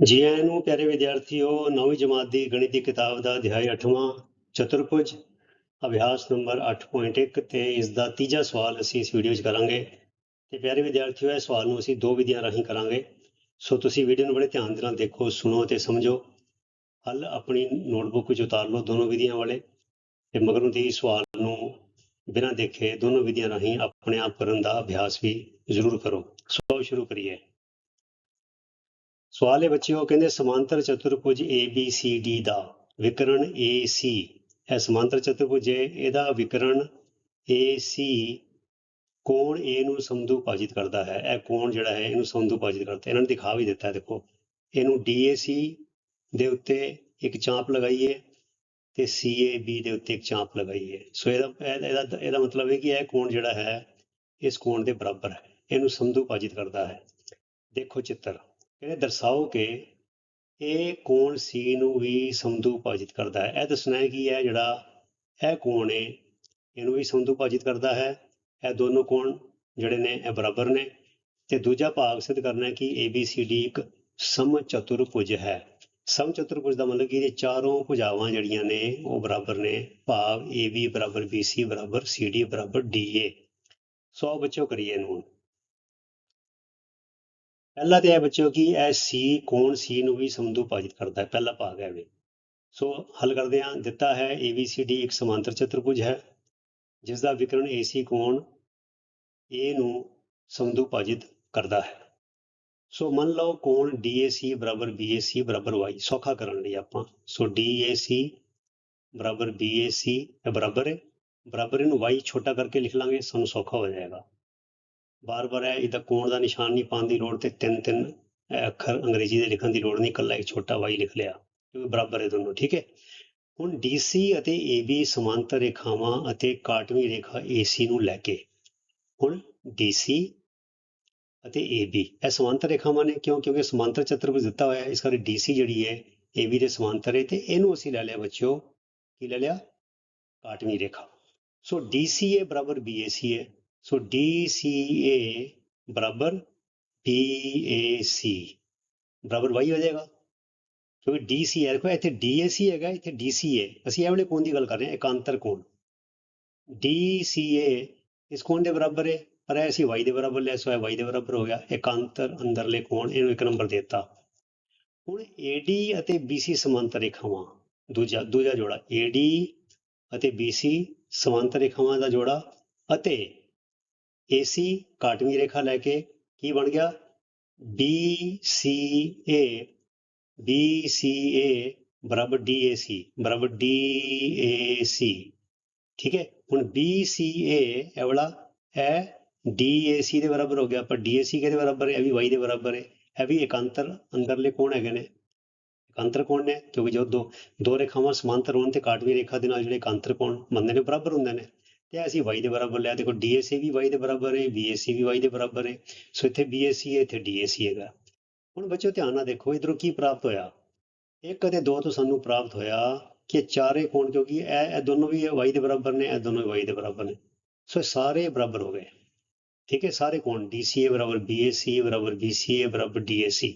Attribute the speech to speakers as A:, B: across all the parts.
A: ਜੀ ਆਇਆਂ ਨੂੰ ਪਿਆਰੇ ਵਿਦਿਆਰਥੀਓ, ਨੌਵੀਂ ਜਮਾਤ ਦੀ ਗਣਿਤ ਦੀ ਕਿਤਾਬ ਦਾ ਅਧਿਆਇ 8ਵਾਂ ਚਤੁਰਭੁਜ, ਅਭਿਆਸ ਨੰਬਰ 8.1 ਤੇ ਇਸ ਦਾ ਤੀਜਾ ਸਵਾਲ ਅਸੀਂ ਇਸ ਵੀਡੀਓ 'ਚ ਕਰਾਂਗੇ। ਤੇ ਪਿਆਰੇ ਵਿਦਿਆਰਥੀਓ, ਇਹ ਸਵਾਲ ਨੂੰ ਅਸੀਂ ਦੋ ਵਿਧੀਆਂ ਰਾਹੀਂ ਕਰਾਂਗੇ। ਸੋ ਤੁਸੀਂ ਵੀਡੀਓ ਨੂੰ ਬੜੇ ਧਿਆਨ ਦੇ ਨਾਲ ਦੇਖੋ, ਸੁਣੋ ਤੇ ਸਮਝੋ। ਹੱਲ ਆਪਣੀ ਨੋਟਬੁੱਕ 'ਚ ਉਤਾਰ ਲਓ ਦੋਨੋਂ ਵਿਧੀਆਂ ਵਾਲੇ ਤੇ ਮਗਰੋਂ ਦੀ ਸਵਾਲ ਨੂੰ ਬਿਨਾਂ ਦੇਖੇ ਦੋਨੋਂ ਵਿਧੀਆਂ ਰਾਹੀਂ ਆਪਣੇ ਆਪ ਕਰਨ ਦਾ ਅਭਿਆਸ ਵੀ ਜ਼ਰੂਰ ਕਰੋ। ਸੋ ਸ਼ੁਰੂ ਕਰੀਏ। ਸਵਾਲ ਹੈ ਬੱਚਿਓ, ਕਹਿੰਦੇ ਸਮਾਂਤਰ ਚਤੁਰਭੁਜ ABCD ਦਾ ਵਿਕਰਣ AC ਇਹ ਸਮਾਂਤਰ ਚਤੁਰਭੁਜ ਹੈ, ਇਹਦਾ ਵਿਕਰਣ AC ਕੋਣ A ਨੂੰ ਸਮਦੁਭਾਜਿਤ ਕਰਦਾ ਹੈ। ਇਹ ਕੋਣ ਜਿਹੜਾ ਹੈ, ਇਹਨੂੰ ਸਮਦੁਭਾਜਿਤ ਕਰਦਾ ਇਹਨਾਂ ਨੇ ਦਿਖਾ ਵੀ ਦਿੱਤਾ ਦੇਖੋ। ਇਹਨੂੰ DAC ਦੇ ਉੱਤੇ ਇੱਕ ਚਾਂਪ ਲਗਾਈਏ ਤੇ CAB ਦੇ ਉੱਤੇ ਇੱਕ ਚਾਂਪ ਲਗਾਈਏ। ਸੋ ਇਹਦਾ ਇਹਦਾ, ਇਹਦਾ- ਮਤਲਬ ਹੈ ਕਿ ਇਹ ਕੋਣ ਜਿਹੜਾ ਹੈ, ਇਸ ਕੋਣ ਦੇ ਬਰਾਬਰ ਹੈ। ਇਹਨੂੰ ਸਮਦੁਭਾਜਿਤ ਕਰਦਾ ਹੈ। ਦੇਖੋ ਚਿੱਤਰ। ਕਹਿੰਦੇ ਦਰਸਾਓ ਕਿ ਇਹ ਕੋਣ ਸੀ ਨੂੰ ਵੀ ਸੰਧੂ ਭਾਜਿਤ ਕਰਦਾ ਹੈ। ਇਹ ਦੱਸਣਾ ਹੈ ਕਿ ਇਹ ਜਿਹੜਾ ਇਹ ਕੋਣ ਹੈ, ਇਹਨੂੰ ਵੀ ਸੰਧੂ ਭਾਜਿਤ ਕਰਦਾ ਹੈ। ਇਹ ਦੋਨੋਂ ਕੋਣ ਜਿਹੜੇ ਨੇ, ਇਹ ਬਰਾਬਰ ਨੇ। ਤੇ ਦੂਜਾ ਭਾਗ ਸਿੱਧ ਕਰਨਾ ਹੈ ਕਿ ABCD ਇੱਕ ਸਮ ਸਮਚਤੁਰਭੁਜ ਹੈ। ਸਮ ਚਤੁਰਭੁਜ ਦਾ ਮਤਲਬ ਕਿ ਇਹ ਚਾਰੋਂ ਭੁਜਾਵਾਂ ਜਿਹੜੀਆਂ ਨੇ, ਉਹ ਬਰਾਬਰ ਨੇ। ਭਾਵ AB ਬਰਾਬਰ BC ਬਰਾਬਰ CD ਬਰਾਬਰ DA ਸੋ ਆਓ ਬੱਚਿਓ ਕਰੀਏ ਇਹਨੂੰ ਪਹਿਲਾ ਤੇ ਹੈ ਬੱਚਿਓ ਕਿ ਇਹ C ਕੋਣ C ਨੂੰ ਵੀ ਸਮਦੁਭਾਜਿਤ ਕਰਦਾ ਹੈ, ਪਹਿਲਾ ਭਾਗ ਹੈ ਇਹ। ਸੋ ਹੱਲ ਕਰਦੇ ਹਾਂ, ਦਿੱਤਾ ਹੈ ABCD ਇੱਕ ਸਮਾਂਤਰ ਚਤੁਰਭੁਜ ਹੈ ਜਿਸ ਦਾ ਵਿਕਰਣ AC ਕੋਣ A ਨੂੰ ਸਮਦੁਭਾਜਿਤ ਕਰਦਾ ਹੈ। ਸੋ ਮੰਨ ਲਓ ਕੋਣ DAC ਬਰਾਬਰ BAC ਬਰਾਬਰ y, ਸੌਖਾ ਕਰਨ ਲਈ ਆਪਾਂ, ਸੋ DAC ਬਰਾਬਰ BAC ਇਹ ਬਰਾਬਰ ਹੈ, ਬਰਾਬਰ ਇਹਨੂੰ y ਛੋਟਾ ਕਰਕੇ ਲਿਖ ਲਾਂਗੇ, ਸਾਨੂੰ ਸੌਖਾ ਹੋ ਜਾਏਗਾ। ਵਾਰ ਵਾਰ ਹੈ, ਇਹਦਾ ਕੋਣ ਦਾ ਨਿਸ਼ਾਨ ਨਹੀਂ ਪਾਉਣ ਦੀ ਲੋੜ ਤੇ ਤਿੰਨ ਤਿੰਨ ਅੱਖਰ ਅੰਗਰੇਜ਼ੀ ਦੇ ਲਿਖਣ ਦੀ ਲੋੜ ਨਹੀਂ, ਇਕੱਲਾ ਇੱਕ ਛੋਟਾ y ਲਿਖ ਲਿਆ, ਕਿਉਂਕਿ ਬਰਾਬਰ ਹੈ ਦੋਨੋਂ, ਠੀਕ ਹੈ? ਹੁਣ DC ਅਤੇ AB ਸਮਾਂਤਰ ਰੇਖਾਵਾਂ ਅਤੇ ਕਾਟਵੀਂ ਰੇਖਾ AC ਨੂੰ ਲੈ ਕੇ, ਹੁਣ DC ਅਤੇ AB ਇਹ ਸਮਾਂਤਰ ਰੇਖਾਵਾਂ ਨੇ, ਕਿਉਂ? ਕਿਉਂਕਿ ਸਮਾਂਤਰ ਚਤੁਰਭੁਜ ਦਿੱਤਾ ਹੋਇਆ ਹੈ, ਇਸ ਕਰਕੇ DC ਜਿਹੜੀ ਹੈ AB ਦੇ ਸਮਾਂਤਰ ਹੈ ਤੇ ਇਹਨੂੰ ਅਸੀਂ ਲੈ ਲਿਆ ਬੱਚਿਓ, ਕੀ ਲੈ ਲਿਆ? ਕਾਟਵੀਂ ਰੇਖਾ, ਸੋ DCA ਬਰਾਬਰ BAC ਹੈ ਸੋ DCA ਬਰਾਬਰ BAC ਬਰਾਬਰ y ਹੋ ਜਾਏਗਾ ਕਿਉਂਕਿ DC ਦੇਖੋ ਇੱਥੇ DAC ਹੈਗਾ ਇੱਥੇ DC ਅਸੀਂ ਇਹ ਵਾਲੇ ਕੋਣ ਦੀ ਗੱਲ ਕਰ ਰਹੇ ਹਾਂ ਇਕਾਂਤਰ ਕੋਣ DCA ਇਸ ਕੋਣ ਦੇ ਬਰਾਬਰ ਹੈ ਪਰ ਇਹ ਅਸੀਂ y ਦੇ ਬਰਾਬਰ ਲਿਆ ਸੋ ਇਹ y ਦੇ ਬਰਾਬਰ ਹੋ ਗਿਆ ਇਕਾਂਤਰ ਅੰਦਰਲੇ ਕੋਣ ਇਹਨੂੰ ਇੱਕ ਨੰਬਰ ਦੇ ਦਿੱਤਾ ਹੁਣ AD ਅਤੇ BC ਸਮਾਂਤਰ ਰੇਖਾਵਾਂ ਦੂਜਾ ਦੂਜਾ ਜੋੜਾ AD ਅਤੇ BC ਸਮਾਂਤਰ ਰੇਖਾਵਾਂ ਦਾ ਜੋੜਾ ਅਤੇ AC ਕਾਟਵੀਂ ਰੇਖਾ ਲੈ ਕੇ ਕੀ ਬਣ ਗਿਆ? BCA BCA ਬਰਾਬਰ DAC ਬਰਾਬਰ DAC ਠੀਕ ਹੈ? ਹੁਣ BCA ਇਹ ਵਾਲਾ ਹੈ DAC ਦੇ ਬਰਾਬਰ ਹੋ ਗਿਆ। ਪਰ DAC ਕਿਹਦੇ ਬਰਾਬਰ ਹੈ? ਇਹ ਵੀ y ਦੇ ਬਰਾਬਰ ਹੈ। ਇਹ ਵੀ ਇਕਾਂਤਰ ਅੰਦਰਲੇ ਕੋਣ ਹੈਗੇ ਨੇ। ਇਕਾਂਤਰ ਕੋਣ ਨੇ? ਕਿਉਂਕਿ ਜਦੋਂ ਦੋ ਦੋ ਰੇਖਾਵਾਂ ਸਮਾਂਤਰ ਹੋਣ ਤੇ ਕਾਟਵੀਂ ਰੇਖਾ ਦੇ ਨਾਲ ਜਿਹੜੇ ਇਕਾਂਤਰ ਕੋਣ ਬਣਦੇ ਨੇ ਬਰਾਬਰ ਹੁੰਦੇ ਨੇ। ਤੇ ਅਸੀਂ y ਦੇ ਬਰਾਬਰ ਲਿਆ, ਦੇਖੋ DAC ਵੀ y ਦੇ ਬਰਾਬਰ ਹੈ BAC ਵੀ y ਦੇ ਬਰਾਬਰ ਹੈ, ਸੋ ਇੱਥੇ BAC ਹੈ, ਇੱਥੇ DAC ਹੈਗਾ। ਹੁਣ ਬੱਚਿਓ ਧਿਆਨ ਨਾਲ ਦੇਖੋ, ਇਧਰੋਂ ਕੀ ਪ੍ਰਾਪਤ ਹੋਇਆ? ਇੱਕ ਅਤੇ ਦੋ ਤੋਂ ਸਾਨੂੰ ਪ੍ਰਾਪਤ ਹੋਇਆ ਕਿ ਚਾਰੇ ਕੋਣ ਕਿਉਂਕਿ ਇਹ ਇਹ ਦੋਨੋਂ ਵੀ y ਦੇ ਬਰਾਬਰ ਨੇ, ਇਹ ਦੋਨੋਂ ਵੀ y ਦੇ ਬਰਾਬਰ ਨੇ। ਸੋ ਇਹ ਸਾਰੇ ਬਰਾਬਰ ਹੋ ਗਏ। ਠੀਕ ਹੈ, ਸਾਰੇ ਕੋਣ DCA ਬਰਾਬਰ BAC ਬਰਾਬਰ BCA ਬਰਾਬਰ DAC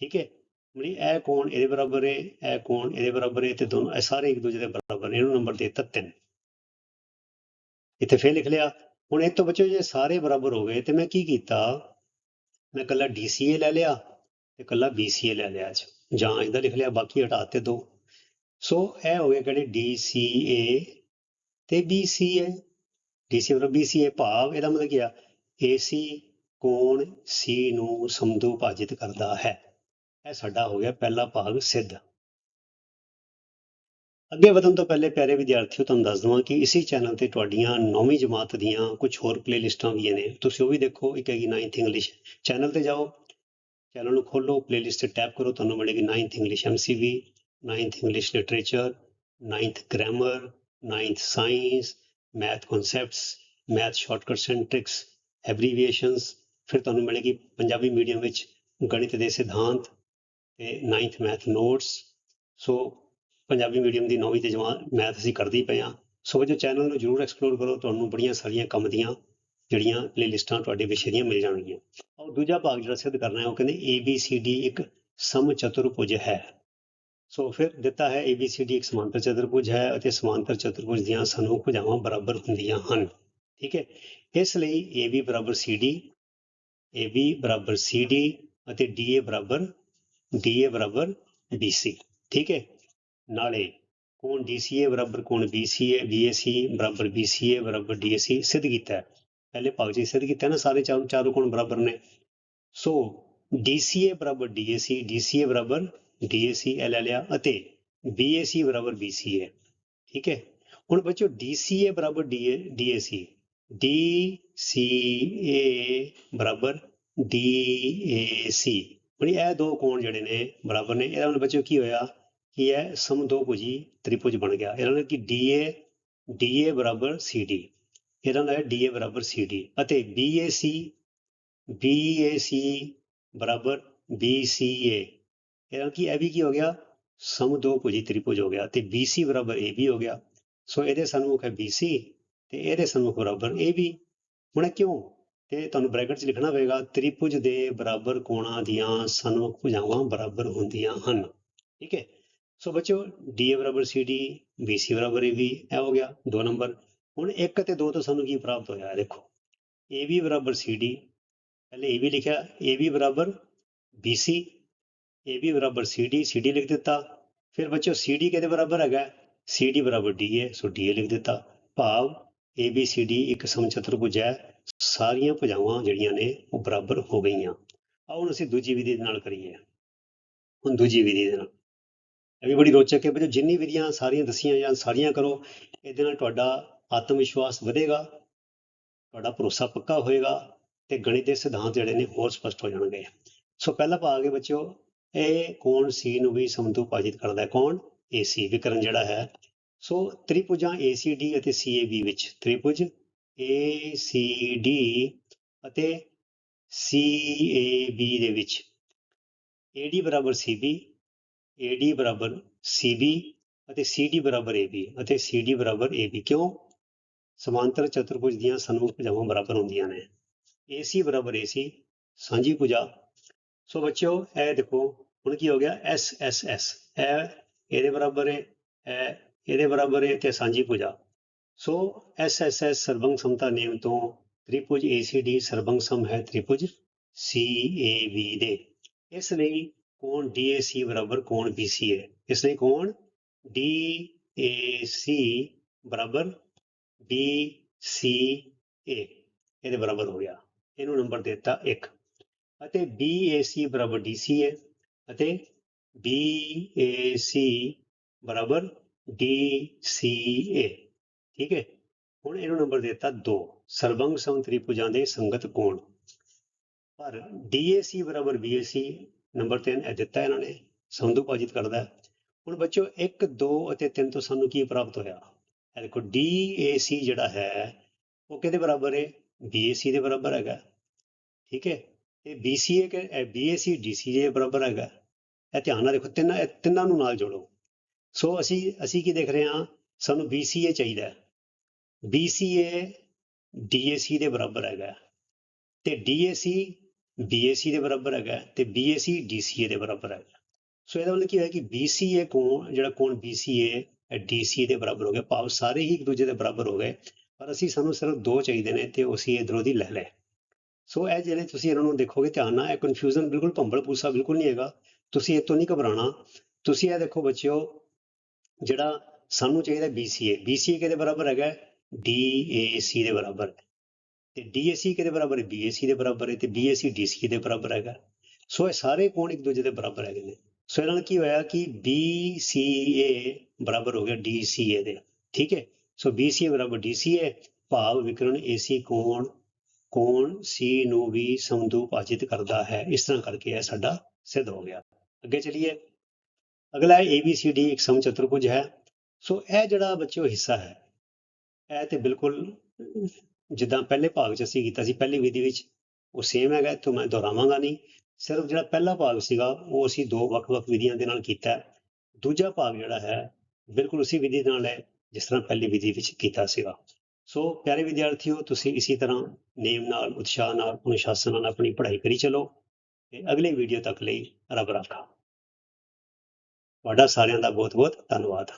A: ਠੀਕ ਹੈ ਮਤਲਬ ਇਹ ਕੋਣ ਇਹਦੇ ਬਰਾਬਰ ਹੈ, ਇਹ ਕੋਣ ਇਹਦੇ ਬਰਾਬਰ ਹੈ ਤੇ ਦੋਨੋਂ, ਇਹ ਸਾਰੇ ਇੱਕ ਦੂਜੇ ਦੇ ਬਰਾਬਰ ਨੇ, ਇਹਨੂੰ ਨੰਬਰ ਦੇ ਦਿੱਤਾ ਤਿੰਨ। ਇੱਥੇ ਫੇਰ ਲਿਖ ਲਿਆ। ਹੁਣ ਇਹ ਤੋਂ ਬੱਚੋ ਜੇ ਸਾਰੇ ਬਰਾਬਰ ਹੋ ਗਏ ਤੇ ਮੈਂ ਕੀ ਕੀਤਾ? ਮੈਂ ਕੱਲਾ DCA ਲੈ ਲਿਆ ਤੇ ਕੱਲਾ BCA ਲੈ ਲਿਆ ਅੱਜ। ਜਾਂ ਇਹਦਾ ਲਿਖ ਲਿਆ, ਬਾਕੀ ਹਟਾਤੇ ਦੋ। ਸੋ ਇਹ ਹੋ ਗਏ ਕਿਹੜੇ? DCA ਤੇ BCA DC ਬਰਾਬਰ BCA ਭਾਵ, ਇਹਦਾ ਮਤਲਬ ਕੀ ਆ? AC ਕੋਣ C ਨੂੰ ਸਮਦੁਭਾਜਿਤ ਕਰਦਾ ਹੈ। ਇਹ ਸਾਡਾ ਹੋ ਗਿਆ ਪਹਿਲਾ ਭਾਗ ਸਿੱਧ। ਅੱਗੇ ਵਧਣ ਤੋਂ ਪਹਿਲੇ ਪਿਆਰੇ ਵਿਦਿਆਰਥੀਓ, ਤੁਹਾਨੂੰ ਦੱਸ ਦਵਾਂ ਕਿ ਇਸੇ ਚੈਨਲ ਤੇ ਤੁਹਾਡੀਆਂ 9ਵੀਂ ਜਮਾਤ ਦੀਆਂ ਕੁਝ ਹੋਰ ਪਲੇਲਿਸਟਾਂ ਵੀ ਨੇ। ਤੁਸੀਂ ਉਹ ਵੀ ਦੇਖੋ, ਇੱਕ ਹੈਗੀ 9th ਇੰਗਲਿਸ਼ ਚੈਨਲ ਤੇ ਜਾਓ। ਚੈਨਲ ਨੂੰ ਖੋਲੋ ਪਲੇਲਿਸਟ ਤੇ ਟੈਪ ਕਰੋ, ਤੁਹਾਨੂੰ ਮਿਲੇਗੀ 9th English MCV 9th English literature 9th grammar 9th science math concepts math shortcuts and tricks abbreviations ਫਿਰ ਤੁਹਾਨੂੰ ਮਿਲੇਗੀ ਪੰਜਾਬੀ ਮੀਡੀਅਮ ਵਿੱਚ ਗਣਿਤ ਦੇ ਸਿਧਾਂਤ ਤੇ 9th math notes so Punjabi medium ਦੀ ਨੌਵੀਂ ਤੇ ਜਮਾ ਮੈਥ ਅਸੀਂ ਕਰਦੀ ਪਏ ਹਾਂ। ਸੋ ਜੋ ਚੈਨਲ ਨੂੰ ਜਰੂਰ ਐਕਸਪਲੋਰ ਕਰੋ, ਤੁਹਾਨੂੰ ਬੜੀਆਂ ਸਾਰੀਆਂ ਕੰਮ ਦੀਆਂ ਜਿਹੜੀਆਂ ਪਲੇਲਿਸਟਾਂ ਤੁਹਾਡੇ ਵਿਸ਼ੇ ਦੀਆਂ ਮਿਲ ਜਾਣਗੀਆਂ। ਔਰ ਦੂਜਾ ਭਾਗ ਜਿਹੜਾ ਸਿੱਧ ਕਰਨਾ ਹੈ, ਉਹ ਕਹਿੰਦੇ ਏ ਬੀ ਸੀ ਡੀ ਇੱਕ ਸਮ ਚਤੁਰਭੁਜ ਹੈ। ਸੋ ਫਿਰ ਦਿੱਤਾ ਹੈ ਏ ਬੀ ਸੀ ਡੀ ਇੱਕ ਸਮਾਂਤਰ ਚਤੁਰਭੁਜ ਹੈ ਅਤੇ ਸਮਾਂਤਰ ਚਤੁਰਭੁਜ ਦੀਆਂ ਸਨਮੁਖ ਭੁਜਾਵਾਂ ਬਰਾਬਰ ਹੁੰਦੀਆਂ ਹਨ। ਠੀਕ ਹੈ? ਇਸ ਲਈ AB ਬਰਾਬਰ CD AB ਬਰਾਬਰ CD ਅਤੇ DA ਬਰਾਬਰ DA ਬਰਾਬਰ BC ਠੀਕ ਹੈ? ਨਾਲੇ ਕੋਣ DCA ਬਰਾਬਰ ਕੋਣ BCA BAC ਬਰਾਬਰ BCA ਬਰਾਬਰ DAC ਸਿੱਧ ਕੀਤਾ ਹੈ। ਪਹਿਲੇ ਭਾਗ 'ਚ ਸਿੱਧ ਕੀਤਾ ਨਾ, ਸਾਰੇ ਚਾਰੋਂ ਚਾਰੋਂ ਕੋਣ ਬਰਾਬਰ ਨੇ? ਸੋ DCA ਬਰਾਬਰ DAC DCA ਬਰਾਬਰ DAC ਇਹ ਲੈ ਲਿਆ ਅਤੇ BAC ਬਰਾਬਰ BCA ਠੀਕ ਹੈ? ਹੁਣ ਬੱਚੋ DCA ਬਰਾਬਰ DA DAC DCA ਬਰਾਬਰ DAC ਹੁਣ ਇਹ ਦੋ ਕੋਣ ਜਿਹੜੇ ਨੇ ਬਰਾਬਰ ਨੇ, ਇਹਦਾ ਹੁਣ ਬੱਚੋ ਕੀ ਹੋਇਆ? ਕਿ ਇਹ ਸਮਦੋਭੁਜੀ ਤ੍ਰਿਭੁਜ ਬਣ ਗਿਆ। ਇਹਨਾਂ ਨੇ ਕਿ DA DA ਬਰਾਬਰ CD ਇਹਨਾਂ ਦਾ ਹੈ DA ਬਰਾਬਰ CD ਅਤੇ BAC BAC ਬਰਾਬਰ BCA ਇਹਦਾ ਕੀ, ਇਹ ਵੀ ਕੀ ਹੋ ਗਿਆ? ਸਮਦੋਭੁਜੀ ਤ੍ਰਿਭੁਜ ਹੋ ਗਿਆ ਤੇ BC ਬਰਾਬਰ AB ਹੋ ਗਿਆ। ਸੋ ਇਹਦੇ ਸਨਮੁਖ ਹੈ BC ਤੇ ਇਹਦੇ ਸਨਮੁਖ ਬਰਾਬਰ AB ਹੁਣ ਇਹ ਕਿਉਂ? ਤੇ ਤੁਹਾਨੂੰ ਬ੍ਰੈਕਟ 'ਚ ਲਿਖਣਾ ਪਏਗਾ, ਤ੍ਰਿਭੁਜ ਦੇ ਬਰਾਬਰ ਕੋਣਾਂ ਦੀਆਂ ਸਨਮੁਖ ਭੁਜਾਵਾਂ ਬਰਾਬਰ ਹੁੰਦੀਆਂ ਹਨ। ਠੀਕ ਹੈ? ਸੋ ਬੱਚੋ DA ਬਰਾਬਰ CD BC ਬਰਾਬਰ AB ਇਹ ਹੋ ਗਿਆ ਦੋ ਨੰਬਰ। ਹੁਣ 1 ਅਤੇ 2 ਤੋਂ ਸਾਨੂੰ ਕੀ ਪ੍ਰਾਪਤ ਹੋਇਆ? ਹੈ ਦੇਖੋ AB ਬਰਾਬਰ CD ਪਹਿਲੇ AB ਲਿਖਿਆ AB ਬਰਾਬਰ BC AB ਬਰਾਬਰ CD CD ਲਿਖ ਦਿੱਤਾ। ਫਿਰ ਬੱਚੋ CD ਕਿਹਦੇ ਬਰਾਬਰ ਹੈਗਾ? CD ਬਰਾਬਰ DA ਸੋ DA ਲਿਖ ਦਿੱਤਾ। ਭਾਵ ABCD ਇੱਕ ਸਮਚਤੁਰਭੁਜ ਹੈ। ਸਾਰੀਆਂ ਭੁਜਾਵਾਂ ਜਿਹੜੀਆਂ ਨੇ ਉਹ ਬਰਾਬਰ ਹੋ ਗਈਆਂ। ਆਓ ਹੁਣ ਅਸੀਂ ਦੂਜੀ ਵਿਧੀ ਦੇ ਨਾਲ ਕਰੀਏ। ਹੁਣ ਦੂਜੀ ਵਿਧੀ ਦੇ ਨਾਲ। ਇਹ ਵੀ ਬੜੀ ਰੋਚਕ ਹੈ ਬੱਚੋ ਜਿੰਨੀ ਵਿਧੀਆਂ ਸਾਰੀਆਂ ਦੱਸੀਆਂ ਜਾਂ ਸਾਰੀਆਂ ਕਰੋ, ਇਹਦੇ ਨਾਲ ਤੁਹਾਡਾ ਆਤਮ ਵਿਸ਼ਵਾਸ ਵਧੇਗਾ, ਤੁਹਾਡਾ ਭਰੋਸਾ ਪੱਕਾ ਹੋਏਗਾ ਤੇ ਗਣਿਤ ਦੇ ਸਿਧਾਂਤ ਜਿਹੜੇ ਨੇ ਹੋਰ ਸਪਸ਼ਟ ਹੋ ਜਾਣਗੇ। ਸੋ ਪਹਿਲਾ ਭਾਗ ਹੈ ਬੱਚਿਓ, ਇਹ ਕੋਣ ਸੀ ਨੂੰ ਵੀ ਸਮਦੁਭਾਜਿਤ ਕਰਦਾ ਹੈ? ਕੌਣ? AC ਵਿਕਰਨ ਜਿਹੜਾ ਹੈ। ਸੋ ਤ੍ਰਿਭੁਜਾਂ ACD ਅਤੇ CAB ਵਿੱਚ, ਤ੍ਰਿਭੁਜ ACD ਅਤੇ CAB ਦੇ ਵਿੱਚ। AD ਬਰਾਬਰ CB AD ਬਰਾਬਰ CB ਅਤੇ CD ਬਰਾਬਰ AB ਅਤੇ CD ਬਰਾਬਰ AB ਕਿਉਂ? ਸਮਾਂਤਰ ਚਤੁਰਭੁਜ ਦੀਆਂ ਸਨਮੁਖ ਭੁਜਾਵਾਂ ਬਰਾਬਰ ਹੁੰਦੀਆਂ ਨੇ। AC ਬਰਾਬਰ AC ਸਾਂਝੀ ਭੁਜਾ। ਸੋ ਬੱਚਿਓ, ਇਹ ਦੇਖੋ, ਹੁਣ ਕੀ ਹੋ ਗਿਆ? S S S ਇਹ ਇਹਦੇ ਬਰਾਬਰ ਹੈ ਇਹ ਇਹਦੇ ਬਰਾਬਰ ਹੈ ਤੇ ਸਾਂਝੀ ਭੁਜਾ। ਸੋ S S S ਸਰਬੰਗ ਸਮਤਾ ਨਿਯਮ ਤੋਂ ਤ੍ਰਿਭੁਜ ACD ਸਰਬੰਗ ਸਮ ਹੈ ਤ੍ਰਿਭੁਜ CAB ਦੇ। ਇਸ ਲਈ ਕੋਣ DAC ਬਰਾਬਰ ਕੋਣ BC ਹੈ? ਇਸ ਲਈ ਕੋਣ? DAC ਬਰਾਬਰ BCA ਇਹਦੇ ਬਰਾਬਰ ਹੋ ਗਿਆ। ਇਹਨੂੰ ਨੰਬਰ ਦਿੱਤਾ 1 ਅਤੇ BAC ਬਰਾਬਰ DCA ਅਤੇ BAC ਬਰਾਬਰ DCA ਠੀਕ ਹੈ? ਹੁਣ ਇਹਨੂੰ ਨੰਬਰ ਦਿੱਤਾ 2 ਸਰਬੰਗ ਸਮ ਤ੍ਰਿਭੁਜਾਂ ਦੇ ਸੰਗਤ ਕੋਣ? ਪਰ DAC ਬਰਾਬਰ BAC ਨੰਬਰ 3 ਇਹ ਦਿੱਤਾ ਇਹਨਾਂ ਨੇ ਸੰਦੂਭਾਜਿਤ ਕਰਦਾ ਹੁਣ ਬੱਚਿਓ 1 2 ਅਤੇ 3 ਤੋਂ ਸਾਨੂੰ ਕੀ ਪ੍ਰਾਪਤ ਹੋਇਆ? ਇਹ ਦੇਖੋ DAC ਜਿਹੜਾ ਹੈ, ਉਹ ਕਿਹਦੇ ਬਰਾਬਰ ਹੈ BAC ਦੇ ਬਰਾਬਰ ਹੈਗਾ। ਠੀਕ ਹੈ ਤੇ BCA ਕਿ ਇਹ BAC DCA ਦੇ ਬਰਾਬਰ ਹੈਗਾ। ਇਹ ਧਿਆਨ ਨਾਲ ਦੇਖੋ, ਤਿੰਨਾਂ, ਇਹ ਤਿੰਨਾਂ ਨੂੰ ਨਾਲ ਜੋੜੋ। ਸੋ ਅਸੀਂ ਅਸੀਂ ਕੀ ਦੇਖ ਰਹੇ ਹਾਂ? ਸਾਨੂੰ BCA ਚਾਹੀਦਾ ਹੈ। BCA DAC ਦੇ ਬਰਾਬਰ ਹੈਗਾ। ਤੇ DAC BAC ਦੇ ਬਰਾਬਰ ਹੈਗਾ ਤੇ BAC DCA ਦੇ ਬਰਾਬਰ ਹੈਗਾ ਸੋ ਇਹਦਾ ਮਤਲਬ ਕੀ ਹੋਇਆ ਕਿ BCA ਕੋਣ, ਜਿਹੜਾ ਕੋਣ BCA DC ਦੇ ਬਰਾਬਰ ਹੋ ਗਿਆ। ਭਾਵ ਸਾਰੇ ਹੀ ਇੱਕ ਦੂਜੇ ਦੇ ਬਰਾਬਰ ਹੋ ਗਏ। ਪਰ ਅਸੀਂ ਸਾਨੂੰ ਸਿਰਫ ਦੋ ਚਾਹੀਦੇ ਨੇ ਤੇ ਅਸੀਂ ਇਧਰੋਂ ਦੀ ਲੈ ਲਏ। ਸੋ ਇਹ ਜਿਹੜੇ ਤੁਸੀਂ ਇਹਨਾਂ ਨੂੰ ਦੇਖੋਗੇ ਧਿਆਨ ਨਾਲ, ਇਹ ਕਨਫਿਊਜ਼ਨ ਬਿਲਕੁਲ ਭੰਬਲ ਪੂਸਾ ਬਿਲਕੁਲ ਨਹੀਂ ਹੈਗਾ। ਤੁਸੀਂ ਇਹ ਤੋਂ ਨਹੀਂ ਘਬਰਾਣਾ ਤੁਸੀਂ ਇਹ ਦੇਖੋ ਬੱਚਿਓ, ਜਿਹੜਾ ਸਾਨੂੰ ਚਾਹੀਦਾ BCA BCA ਕਿਹਦੇ ਬਰਾਬਰ ਹੈਗਾ DAC ਦੇ ਬਰਾਬਰ। ਹੈ ਤੇ DAC ਕਿਹਦੇ ਬਰਾਬਰ ਹੈ? BAC ਦੇ ਬਰਾਬਰ ਹੈ ਤੇ BAC DC ਦੇ ਬਰਾਬਰ ਹੈਗਾ। ਸੋ ਇਹ ਸਾਰੇ ਕੋਣ ਇੱਕ ਦੂਜੇ ਦੇ ਬਰਾਬਰ ਹੈਗੇ ਨੇ। ਸੋ ਇਹਨਾਂ ਨਾਲ ਕੀ ਹੋਇਆ ਕਿ BCA ਬਰਾਬਰ ਹੋ ਗਿਆ DCA ਦੇ ਠੀਕ ਹੈ? ਸੋ BCA ਬਰਾਬਰ DCA ਭਾਵ ਵਿਕਰਨ AC ਕੋਣ ਕੋਣ C ਨੂੰ ਵੀ ਸਮਦੂਭਾਜਿਤ ਕਰਦਾ ਹੈ। ਇਸ ਤਰ੍ਹਾਂ ਕਰਕੇ ਇਹ ਸਾਡਾ ਸਿੱਧ ਹੋ ਗਿਆ। ਅੱਗੇ ਚਲੀਏ। ਅਗਲਾ ਹੈ ABCD ਇੱਕ ਸਮਚਤੁਰਭੁਜ ਹੈ। ਸੋ ਇਹ ਜਿਹੜਾ ਬੱਚਿਓ ਹਿੱਸਾ ਹੈ, ਇਹ ਤੇ ਬਿਲਕੁਲ ਜਿੱਦਾਂ ਪਹਿਲੇ ਭਾਗ 'ਚ ਅਸੀਂ ਕੀਤਾ ਸੀ, ਪਹਿਲੀ ਵਿਧੀ ਵਿੱਚ ਉਹ ਸੇਮ ਹੈਗਾ ਤੋਂ ਮੈਂ ਦੁਹਰਾਵਾਂਗਾ ਨਹੀਂ। ਸਿਰਫ ਜਿਹੜਾ ਪਹਿਲਾ ਭਾਗ ਸੀਗਾ, ਉਹ ਅਸੀਂ ਦੋ ਵੱਖ-ਵੱਖ ਵਿਧੀਆਂ ਦੇ ਨਾਲ ਕੀਤਾ। ਦੂਜਾ ਭਾਗ ਜਿਹੜਾ ਹੈ, ਬਿਲਕੁਲ ਉਸੇ ਵਿਧੀ ਨਾਲ ਹੈ, ਜਿਸ ਤਰ੍ਹਾਂ ਪਹਿਲੀ ਵਿਧੀ ਵਿੱਚ ਕੀਤਾ ਸੀਗਾ। ਸੋ ਪਿਆਰੇ ਵਿਦਿਆਰਥੀਓ, ਤੁਸੀਂ ਇਸੇ ਤਰ੍ਹਾਂ ਨੇਮ ਨਾਲ, ਉਤਸ਼ਾਹ ਨਾਲ, ਅਨੁਸ਼ਾਸਨ ਨਾਲ ਆਪਣੀ ਪੜ੍ਹਾਈ ਕਰੀ ਚਲੋ ਤੇ ਅਗਲੀ ਵੀਡੀਓ ਤੱਕ ਲਈ ਰੱਬ ਰਾਖਾ। ਤੁਹਾਡਾ ਸਾਰਿਆਂ ਦਾ ਬਹੁਤ ਬਹੁਤ ਧੰਨਵਾਦ।